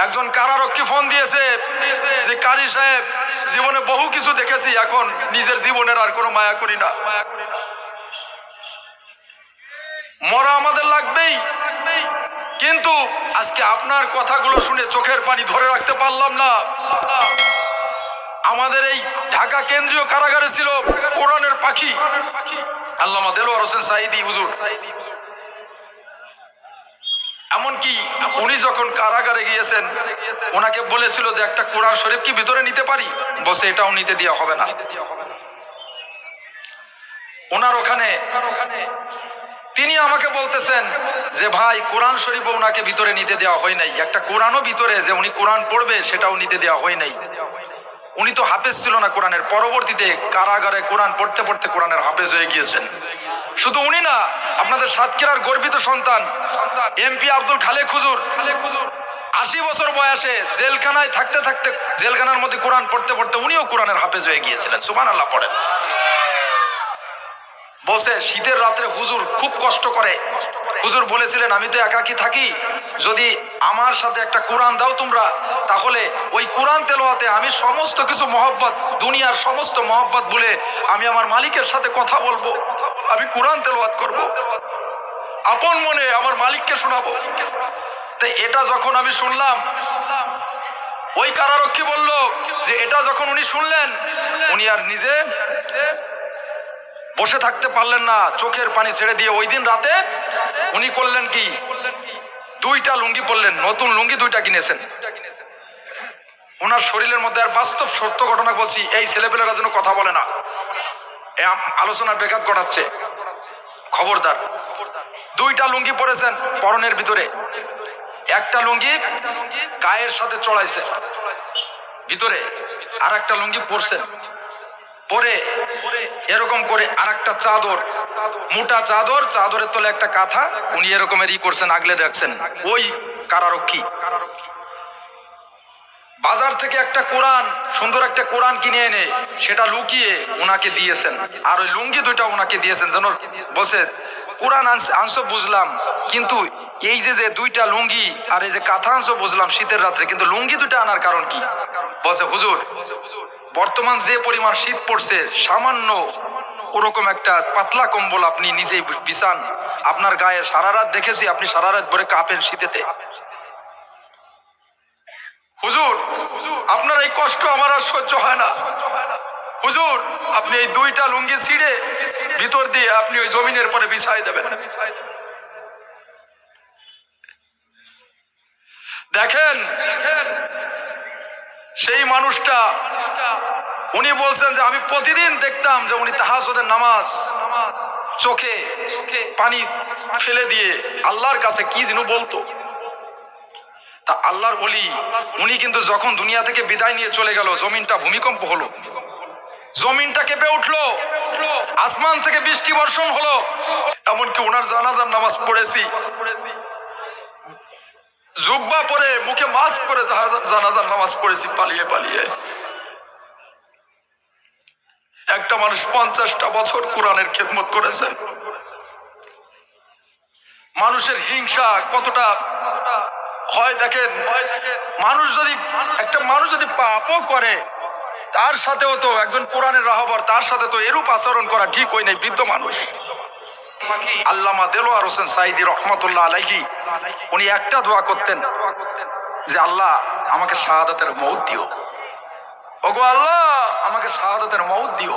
একজন কারারক্ষী ফোন দিয়েছে যে, কারি সাহেব, জীবনে বহু কিছু দেখেছি, এখন নিজের জীবনের আর কোনো মায়া করি না। মরা আমাদের লাগবেই। কিন্তু আজকে আপনার কথাগুলো শুনে চোখের পানি ধরে রাখতে পারলাম না। আমাদের এই ঢাকা কেন্দ্রীয় কারাগারে ছিল কোরআনের পাখি। আল্লামা দেলোয়ার হোসেন সাইদি হুজুর। এমনকি উনি যখন কারাগারে গিয়েছেন, ওনাকে বলেছিল যে একটা কোরআন শরীফ কি ভিতরে নিতে পারি? বসে এটাও নিতে দেওয়া হবে না। ওনার ওখানে তিনি আমাকে বলতেছেন যে, ভাই, কোরআন শরীফ ওনাকে ভিতরে নিতে দেওয়া হয় নাই। একটা কোরআনও ভিতরে যে উনি কোরআন পড়বে, সেটাও নিতে দেওয়া হয় নাই। উনি তো হাফেজ ছিল না কোরআনের। পরবর্তীতে কারাগারে কোরআন পড়তে পড়তে কোরআনের হাফেজ হয়ে গিয়েছেন। শুধু উনি না, আপনাদের সাতক্ষীরার গর্বিত সন্তান, এমপি আব্দুল খালেক হুজুর। আশি বছর বয়সে জেলখানায় থাকতে থাকতে, জেলখানার মধ্যে কোরআন পড়তে পড়তে উনিও কোরআনের হাফেজ হয়ে গিয়েছিলেন। সুমান আল্লাহ পড়েন। বলছে শীতের রাত্রে হুজুর খুব কষ্ট করে। হুজুর বলেছিলেন, আমি তো একাকি থাকি। যদি আমার সাথে একটা কোরআন দাও তোমরা, তাহলে ওই কোরআন তেলোয়াতে আমি সমস্ত কিছু মহব্বত, দুনিয়ার সমস্ত মহব্বত বলে আমি আমার মালিকের সাথে কথা বলব। আমি কোরআন তেলোয়াত করব। আপন মনে আমার মালিককে শোনাবো। তাই এটা যখন আমি শুনলাম, ওই কারারক্ষী বলল যে এটা যখন উনি শুনলেন, উনি আর নিজে বসে থাকতে পারলেন না, চোখের পানি ছেড়ে দিয়ে। ওই দিন রাতে উনি করলেন কি? দুইটা লুঙ্গি পরলেন, নতুন লুঙ্গি দুইটা কিনেছেন। ওনার শরীরের মধ্যে আর বাস্তব সত্য ঘটনা বলছি, এই ছেলেপেলেরা যেন কথা বলে না। আলোচনার বেঘাত ঘটাচ্ছে। খবরদার। দুইটা লুঙ্গি পরেছেন পরনের ভিতরে। একটা লুঙ্গি গায়ের সাথে চড়াইছে। ভিতরে আর একটা লুঙ্গি পরছেন। পরে এরকম করে আর একটা চাদর, মোটা চাদর, চাদরের তলে একটা কাঁথা, উনি এরকমের ই করছেন, আগলে রাখছেন ওই কারারক্ষী। বাজার থেকে একটা কোরআন, সুন্দর একটা কোরআন কিনে এনে সেটা লুকিয়ে ওনাকে দিয়েছেন। আর ওই লুঙ্গি দুইটা ওনাকে দিয়েছেন, যেন বসে কোরআন আনছো বুঝলাম, কিন্তু এই যে যে দুইটা লুঙ্গি আর এই যে কাঁথা আনছো বুঝলাম শীতের রাত্রে, কিন্তু লুঙ্গি দুইটা আনার কারণ কি? বসে হুজুর, বর্তমান যে পরিমাণ শীত পড়ছে, সামান্য ওরকম একটা পাতলা কম্বল আপনি নিজেই বিছান। আপনার গায়ে সারা রাত দেখেছি, আপনি সারা রাত ভরে কাঁপেন শীতেতে। হুজুর, আপনার এই কষ্ট আমার আর সহ্য হয় না। হুজুর, আপনি এই দুইটা লুঙ্গি ছিঁড়ে ভিতর দিয়ে আপনি ওই জমিনের পরে বিছাই দেবেন। দেখেন, সেই মানুষটা, উনি বলছেন যে আমি প্রতিদিন দেখতাম যে উনি তাহাজদের নামাজ নামাজ চোখে পানি ফেলে দিয়ে আল্লাহর কাছে কি যেন বলতো। তা আল্লাহর বলি উনি কিন্তু যখন দুনিয়া থেকে বিদায় নিয়ে চলে গেল, জমিনটা ভূমিকম্প হলো। জমিনটা কেঁপে উঠল, আসমান থেকে বৃষ্টি বর্ষণ হলো। এমনকি ওনার জানাজার নামাজ পড়েছি। জুব্বা পরে, মুখে মাস্ক পরে জানাজার নামাজ পড়েছি পালিয়ে পালিয়ে। একটা মানুষ পঞ্চাশটা বছর কোরআনের খেদমত করেছেন মানুষের হিংসা কতটা হয় দেখেন, মানুষ যদি, একটা মানুষ যদি পাপও করে, তার সাথেও তো একজন কোরআনের রাহবর, তার সাথে তো এরূপ আচরণ করা ঠিক হয় নাই, বৃদ্ধ মানুষ। আল্লামা দেলোয়ার হোসেন সাইদি রহমতুল্লাহ আলাইহি, উনি একটা দোয়া করতেন যে, আল্লাহ, আমাকে শাহাদাতের মৌত দিও। ওগো আল্লাহ, আমাকে শাহাদাতের মৌত দিও।